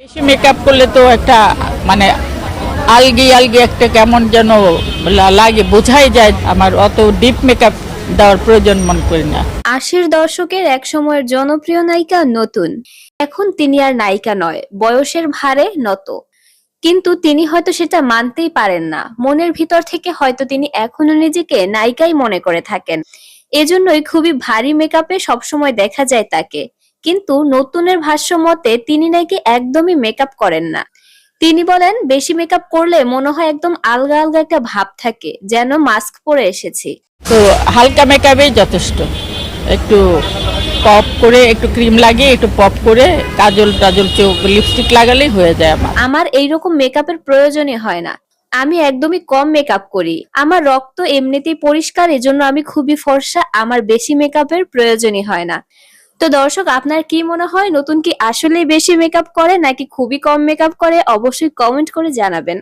বেশি মেকআপ করলে তো একটা মানে আলগি আলগি একটা কেমন যেন লাগে, বোঝাই যায়। আমার অত ডিপ মেকআপ দেওয়ার প্রয়োজন মনে করি না। আশির দশকের এক সময়ের জনপ্রিয় নায়িকা নতুন। এখন তিনি আর নায়িকা নয়, বয়সের ভারে নত। কিন্তু তিনি হয়তো সেটা মানতেই পারেন না। মনের ভিতর থেকে হয়তো তিনি এখনও নিজেকে নায়িকাই মনে করে থাকেন। এজন্যই খুবই ভারী মেকআপে সবসময় দেখা যায় তাকে। কিন্তু নতুনের ভাষ্য মতে তিনি নাকি একদমই মেকআপ করেন না। তিনি বলেন বেশি মেকআপ করলে মনে হয় একদম আলগা আলগা একটা ভাব থাকে যেন মাস্ক পরে এসেছি। তো হালকা মেকআপেই যথেষ্ট। একটু পপ করে একটু ক্রিম লাগিয়ে একটু পপ করে কাজল টাজল চোখ লিপস্টিক লাগালেই হয়ে যায় আমার। আমার এইরকম মেকআপের প্রয়োজনই হয় না। আমি একদমই কম মেকআপ করি। আমার রক্ত এমনিতেই পরিষ্কার এজন্য আমি খুবই ফর্সা আমার বেশি মেকআপের প্রয়োজনই হয় না। তো দর্শক, আপনার কি মনে হয়? নতুন কি আসলেই বেশি মেকআপ করে নাকি খুবই কম মেকআপ করে? অবশ্যই কমেন্ট করে জানাবেন।